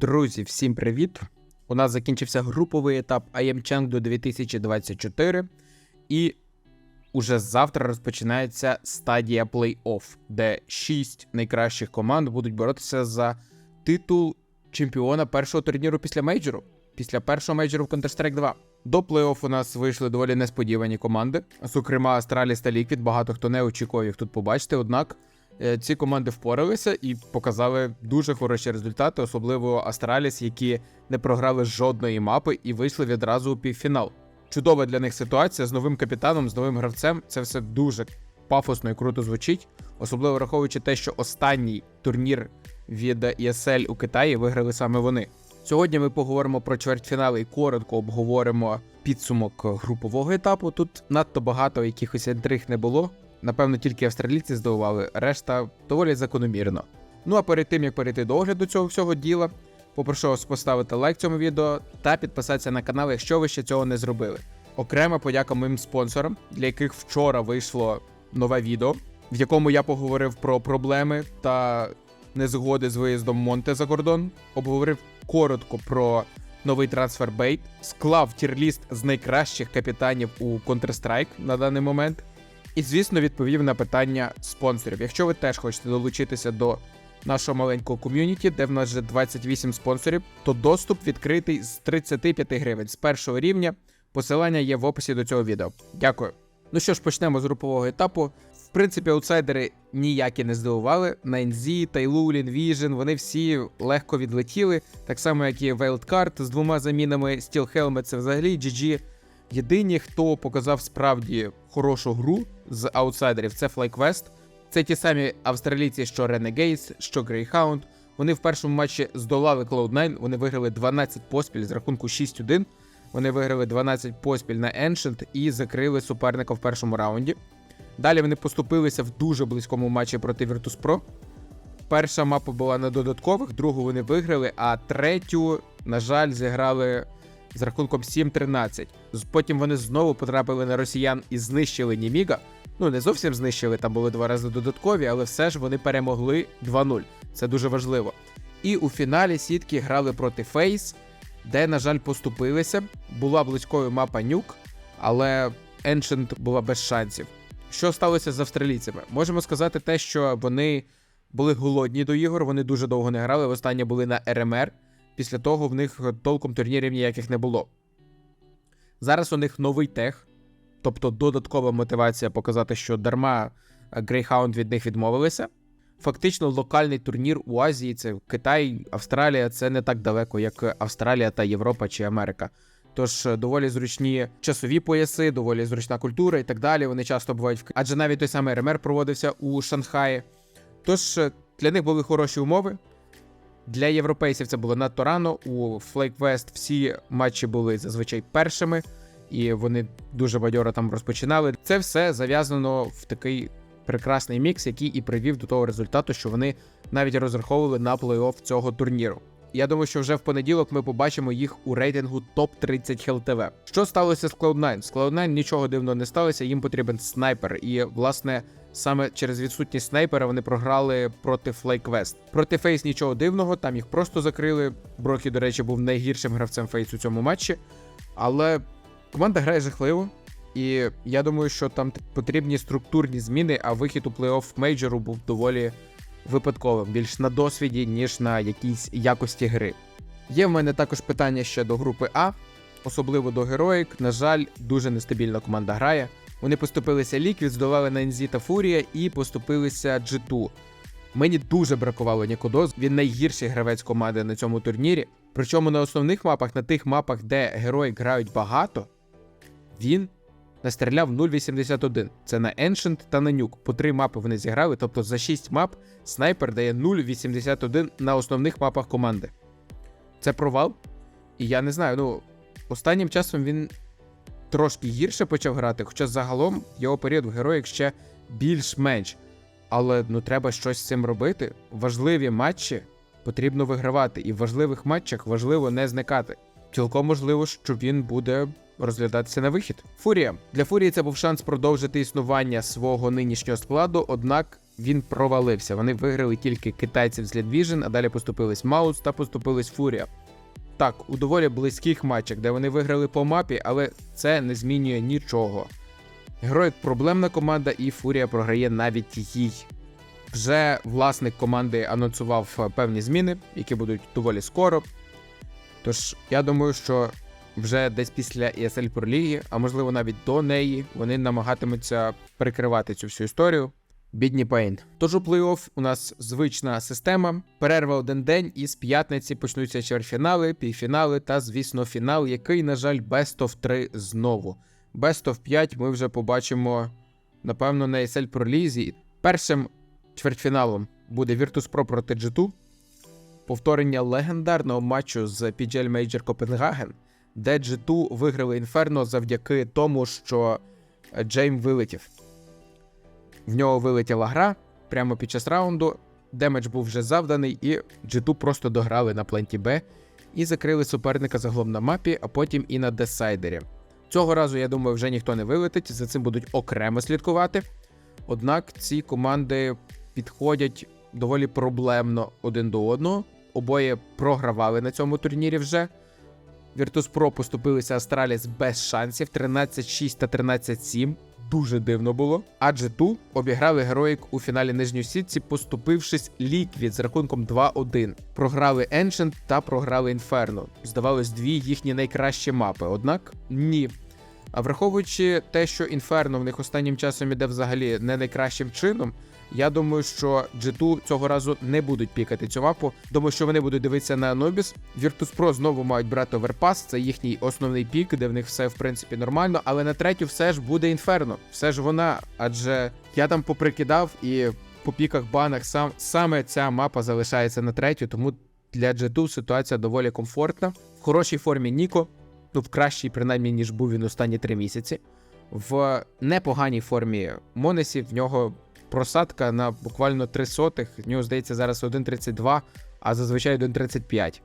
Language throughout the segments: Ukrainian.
Друзі, всім привіт! У нас закінчився груповий етап IM Chengdu 2024, і уже завтра розпочинається стадія плей-офф, де 6 найкращих команд будуть боротися за титул чемпіона першого турніру після мейджору, після першого мейджору в Counter-Strike 2. До плей-офф у нас вийшли доволі несподівані команди. Зокрема, Astralis та Liquid, багато хто не очікував їх тут побачити, однак. Е, Ці команди впоралися і показали дуже хороші результати, особливо Астраліс, які не програли жодної мапи і вийшли відразу у півфінал. Чудова для них ситуація з новим капітаном, з новим гравцем. Це все дуже пафосно і круто звучить, особливо враховуючи те, що останній турнір від ESL у Китаї виграли саме вони. Сьогодні ми поговоримо про чвертьфінали і коротко обговоримо підсумок групового етапу. Тут надто багато якихось інтриг не було. Напевно, тільки австралійці здивували, решта доволі закономірно. Ну а перед тим як перейти до огляду цього всього діла, попрошу вас поставити лайк цьому відео та підписатися на канал, якщо ви ще цього не зробили. Окрема подяка моїм спонсорам, для яких вчора вийшло нове відео, в якому я поговорив про проблеми та незгоди з виїздом Монте за кордон, обговорив коротко про новий трансфер бейт, склав тірліст з найкращих капітанів у Counter-Strike на даний момент. І, звісно, відповів на питання спонсорів. Якщо ви теж хочете долучитися до нашого маленького ком'юніті, де в нас вже 28 спонсорів, то доступ відкритий з 35 гривень з першого рівня. Посилання є в описі до цього відео. Дякую. Ну що ж, почнемо з групового етапу. В принципі, аутсайдери ніякі не здивували. Найнзі, Тайлулін, Vision, вони всі легко відлетіли, так само, як і Wildcard з двома замінами. Steel Helmet це взагалі GG. Єдині, хто показав справді хорошу гру з аутсайдерів, це FlyQuest. Це ті самі австралійці, що Renegades, що Greyhound. Вони в першому матчі здолали Cloud9, вони виграли 12 поспіль з рахунку 6-1. Вони виграли 12 поспіль на Ancient і закрили суперника в першому раунді. Далі вони поступилися в дуже близькому матчі проти Virtus.pro. Перша мапа була на додаткових, другу вони виграли, а третю, на жаль, зіграли з рахунком 7-13. Потім вони знову потрапили на росіян і знищили Німіга. Ну, не зовсім знищили, там були два рази додаткові, але все ж вони перемогли 2-0. Це дуже важливо. І у фіналі сітки грали проти Фейс, де, на жаль, поступилися. Була близькою мапа Нюк, але Ancient була без шансів. Що сталося з австралійцями? Можемо сказати те, що вони були голодні до ігор, вони дуже довго не грали. Востаннє були на РМР. Після того в них толком турнірів ніяких не було. Зараз у них новий тех, тобто додаткова мотивація показати, що дарма Greyhound від них відмовилися. Фактично, локальний турнір у Азії це Китай, Австралія це не так далеко, як Австралія та Європа чи Америка. Тож е, доволі зручні часові пояси, доволі зручна культура і так далі. Вони часто бувають в Ки- адже навіть той самий РМР проводився у Шанхаї. Тож е, для них були хороші умови. Для європейців це було надто рано. У Flake West всі матчі були зазвичай першими, і вони дуже бадьоро там розпочинали. Це все зав'язано в такий прекрасний мікс, який і привів до того результату, що вони навіть розраховували на плей-офф цього турніру. Я думаю, що вже в понеділок ми побачимо їх у рейтингу топ 30 ХЛТВ. Що сталося з Cloud9? З Cloud9 нічого дивного не сталося, їм потрібен снайпер. І, власне, саме через відсутність снайпера вони програли проти FlyQuest. Проти Фейс нічого дивного, там їх просто закрили. Брокі, до речі, був найгіршим гравцем Фейс у цьому матчі. Але команда грає жахливо. І я думаю, що там потрібні структурні зміни, а вихід у плей-офф мейджору був доволі випадковим, більш на досвіді, ніж на якійсь якості гри. Є в мене також питання ще до групи А, особливо до Героїк. На жаль, дуже нестабільна команда грає. Вони поступилися Liquid, здолали Нензі та Фурія і поступилися G2. Мені дуже бракувало Нікодоз. Він найгірший гравець команди на цьому турнірі. Причому на основних мапах, на тих мапах, де герої грають багато, він настріляв 0,81. Це на Ancient та на Nuke. По три мапи вони зіграли, тобто за 6 мап снайпер дає 0,81 на основних мапах команди. Це провал. І я не знаю, ну, останнім часом він трошки гірше почав грати, хоча загалом його період в героїк ще більш-менш. Але ну треба щось з цим робити. Важливі матчі потрібно вигравати, і в важливих матчах важливо не зникати. Цілком можливо, що він буде розглядатися на вихід. Фурія для Фурії це був шанс продовжити існування свого нинішнього складу, однак він провалився. Вони виграли тільки китайців з Лідвіжн, а далі поступились Маус та поступились Фурія. Так, у доволі близьких матчах, де вони виграли по мапі, але це не змінює нічого. Героїк проблемна команда, і Фурія програє навіть їй. Вже власник команди анонсував е, певні зміни, які будуть доволі скоро. Тож я думаю, що вже десь після ESL Pro Ліги, а можливо навіть до неї, вони намагатимуться перекривати цю всю історію. Бідні Пейн. Тож у плей-офф у нас звична система. Перерва один день, і з п'ятниці почнуться чвертьфінали, півфінали та, звісно, фінал, який, на жаль, Best of 3 знову. Best of 5 ми вже побачимо, напевно, на ESL Pro Лізі. Першим чвертьфіналом буде Virtus.pro проти G2, повторення легендарного матчу з PGL Major Copenhagen, де G2 виграли Інферно завдяки тому, що Джейм вилетів. В нього вилетіла гра прямо під час раунду. Демедж був вже завданий, і G2 просто дограли на пленті Б і закрили суперника загалом на мапі, а потім і на десайдері. Цього разу, я думаю, вже ніхто не вилетить, за цим будуть окремо слідкувати. Однак ці команди підходять доволі проблемно один до одного. Обоє програвали на цьому турнірі вже. Virtus.pro поступилися Астраліс без шансів 13-6 та 13-7. Дуже дивно було. Адже G2 обіграли героїк у фіналі нижньої сітці, поступившись ліквід з рахунком 2-1. Програли Ancient та програли Inferno. Здавалось, дві їхні найкращі мапи. Однак ні. А враховуючи те, що Inferno в них останнім часом іде взагалі не найкращим чином, я думаю, що G2 цього разу не будуть пікати цю мапу. Думаю, що вони будуть дивитися на Anubis. Virtus.pro знову мають брати оверпас, це їхній основний пік, де в них все в принципі нормально. Але на третю все ж буде Інферно. Все ж вона. Адже я там поприкидав і по піках банах сам саме ця мапа залишається на третю, тому для G2 ситуація доволі комфортна. В хорошій формі Ніко, в кращій, принаймні, ніж був він останні три місяці. В непоганій формі Монесі в нього просадка на буквально 3 сотих. В нього здається зараз 1.32, а зазвичай 1.35.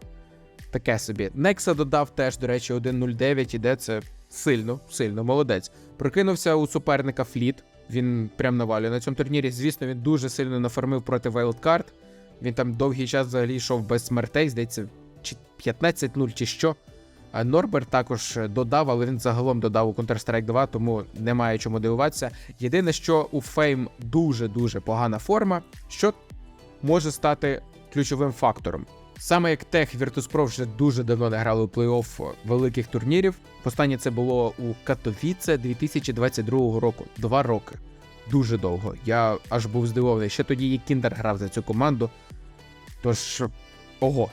Таке собі. Некса додав теж, до речі, 1.09, іде це сильно, сильно, молодець. Прокинувся у суперника Фліт. Він прям навалює на цьому турнірі. Звісно, він дуже сильно нафармив проти Wildcard. Він там довгий час взагалі йшов без смертей, здається, чи 15-0 чи що. А Норберт також додав, але він загалом додав у Counter-Strike 2, тому немає чому дивуватися. Єдине, що у Фейм дуже-дуже погана форма, що може стати ключовим фактором. Саме як Тех Virtus.pro вже дуже давно не грали у плей-офф великих турнірів. Останнє це було у Катовіце 2022 року. Два роки. Дуже довго. Я аж був здивований. Ще тоді і Кіндер грав за цю команду. Тож, ого.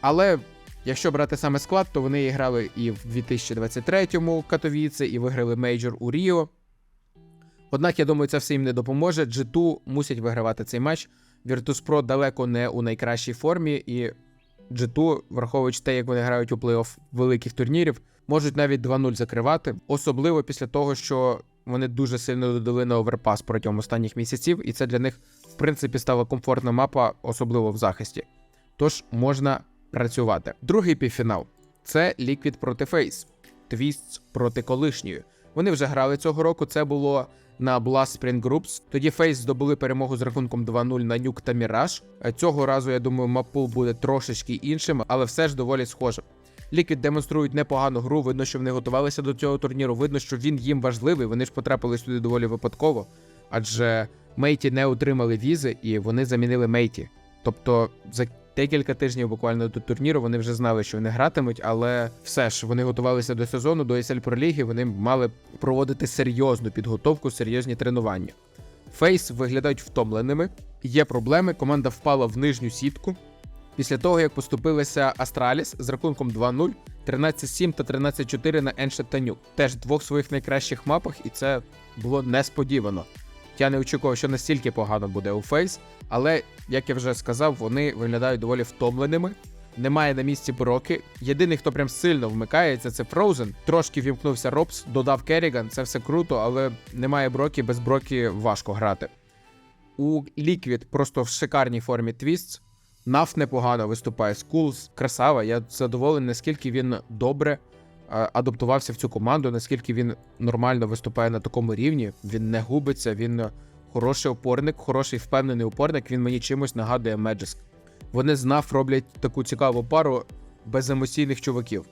Але Якщо брати саме склад, то вони грали і в 2023-му Катовіце, і виграли мейджор у Ріо. Однак, я думаю, це все їм не допоможе. G2 мусять вигравати цей матч. Virtus.pro далеко не у найкращій формі, і G2, враховуючи те, як вони грають у плей-офф великих турнірів, можуть навіть 2-0 закривати, особливо після того, що вони дуже сильно додали на оверпас протягом останніх місяців, і це для них, в принципі, стала комфортна мапа, особливо в захисті. Тож можна працювати. Другий півфінал це Liquid проти Face, Twists проти колишньої. Вони вже грали цього року. Це було на Blast Spring Groups. Тоді Face здобули перемогу з рахунком 2-0 на Нюк та Міраж. Цього разу, я думаю, мапул буде трошечки іншим, але все ж доволі схожим. Liquid демонструють непогану гру. Видно, що вони готувалися до цього турніру. Видно, що він їм важливий. Вони ж потрапили сюди доволі випадково, адже Мейті не отримали візи і вони замінили Мейті. Тобто за декілька тижнів буквально до турніру вони вже знали, що вони гратимуть, але все ж вони готувалися до сезону, до ESL Pro Ліги, вони мали проводити серйозну підготовку, серйозні тренування. Фейс виглядають втомленими, є проблеми. Команда впала в нижню сітку. Після того, як поступилися Астраліс з рахунком 2-0, 13-7 та 13-4 на Еншет та Нюк. Теж двох своїх найкращих мапах, і це було несподівано. Я не очікував, що настільки погано буде у Фейс, але, як я вже сказав, вони виглядають доволі втомленими. Немає на місці Броки. Єдиний, хто прям сильно вмикається, це Фроузен. Трошки вімкнувся Робс, додав Керріган, це все круто, але немає Брокі, без Брокі важко грати. У Liquid просто в шикарній формі Твістс. Наф непогано виступає. Скулс красава. Я задоволений, наскільки він добре адаптувався в цю команду, наскільки він нормально виступає на такому рівні. Він не губиться, він хороший опорник, хороший впевнений опорник. Він мені чимось нагадує Меджеск. Вони знав роблять таку цікаву пару беземоційних чуваків.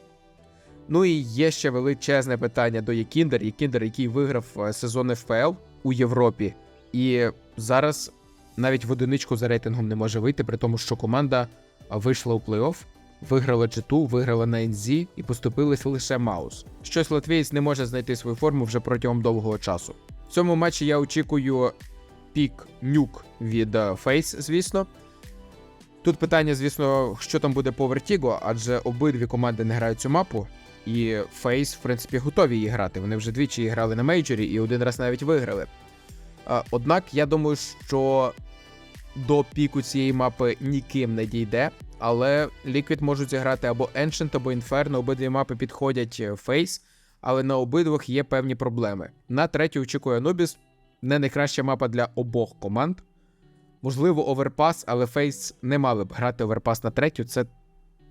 Ну і є ще величезне питання до Єкіндер. Єкіндер, який виграв е, сезон ФПЛ у Європі, і зараз навіть в одиничку за рейтингом не може вийти, при тому, що команда вийшла у плей-офф, виграла G2, виграла на NZ і поступились лише Маус. Щось латвієць не може знайти свою форму вже протягом довгого часу. В цьому матчі я очікую пік нюк від е, Фейс, звісно. Тут питання, звісно, що там буде по Vertigo, адже обидві команди не грають цю мапу, і Фейс, в принципі, готові її грати. Вони вже двічі її грали на мейджорі і один раз навіть виграли. А, Однак я думаю, що до піку цієї мапи ніким не дійде, але Liquid можуть зіграти або Ancient, або Inferno. Обидві мапи підходять е, Фейс, але на обидвох є певні проблеми. На третю очікує Anubis, не найкраща мапа для обох команд. Можливо, оверпас, але Фейс не мали б грати оверпас на третю. Це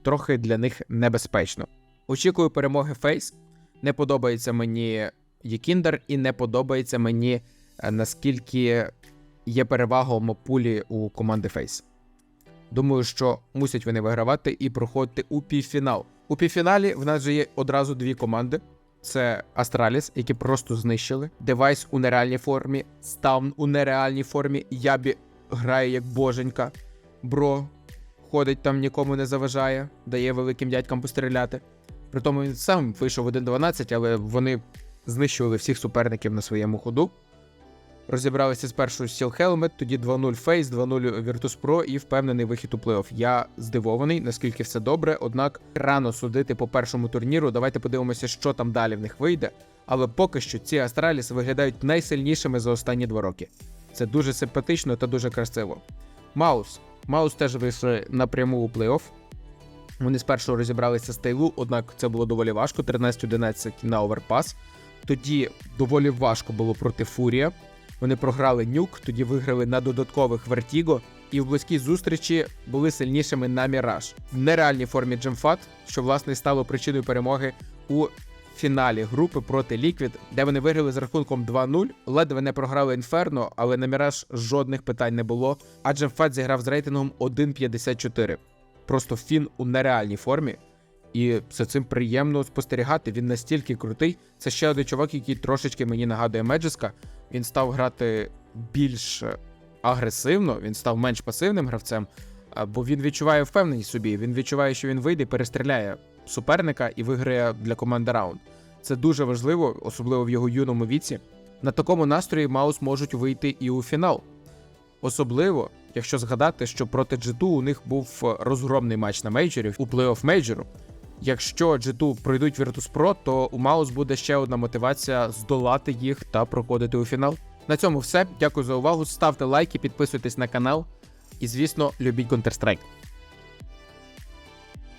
трохи для них небезпечно. Очікую перемоги Фейс. Не подобається мені Єкіндер, і не подобається мені е, наскільки є перевага у мапулі у команди Фейс. Думаю, що мусять вони вигравати і проходити у півфінал. У півфіналі в нас же є одразу дві команди: це Астраліс, які просто знищили, Девайс у нереальній формі, Ставн у нереальній формі, Ябі грає як боженька, Бро ходить там, нікому не заважає, дає великим дядькам постріляти. При тому він сам вийшов в 1-12, але вони знищували всіх суперників на своєму ходу. Розібралися з Steel Helmet, тоді 2-0 Face, 2-0 Virtus Pro і впевнений вихід у плей-офф. Я здивований, наскільки все добре, однак рано судити по першому турніру. Давайте подивимося, що там далі в них вийде. Але поки що ці Астраліс виглядають найсильнішими за останні два роки. Це дуже симпатично та дуже красиво. Маус. Маус теж вийшли напряму у плей-офф. Вони спершу розібралися з Тейлу, однак це було доволі важко. 13-11 на оверпас. Тоді доволі важко було проти Фурія. Вони програли нюк, тоді виграли на додаткових Вертіго, і в близькій зустрічі були сильнішими на Міраж. В нереальній формі Джемфат, що власне стало причиною перемоги у фіналі групи проти Ліквід, де вони виграли з рахунком 2-0. Ледве не програли Інферно, але на Міраж жодних питань не було. А Джемфат зіграв з рейтингом 1.54. Просто Фін у нереальній формі. І за цим приємно спостерігати. Він настільки крутий. Це ще один чувак, який трошечки мені нагадує Меджеска. Він став грати більш агресивно, він став менш пасивним гравцем, бо він відчуває впевненість собі. Він відчуває, що він вийде, перестріляє суперника і виграє для команди раунд. Це дуже важливо, особливо в його юному віці. На такому настрої Маус можуть вийти і у фінал. Особливо, якщо згадати, що проти G2 у них був розгромний матч на мейджорі у плей-офф мейджору. Якщо G2 пройдуть Virtus Pro, то у Маус буде ще одна мотивація здолати їх та проходити у фінал. На цьому все. Дякую за увагу. Ставте лайки, підписуйтесь на канал і, звісно, любіть Counter-Strike.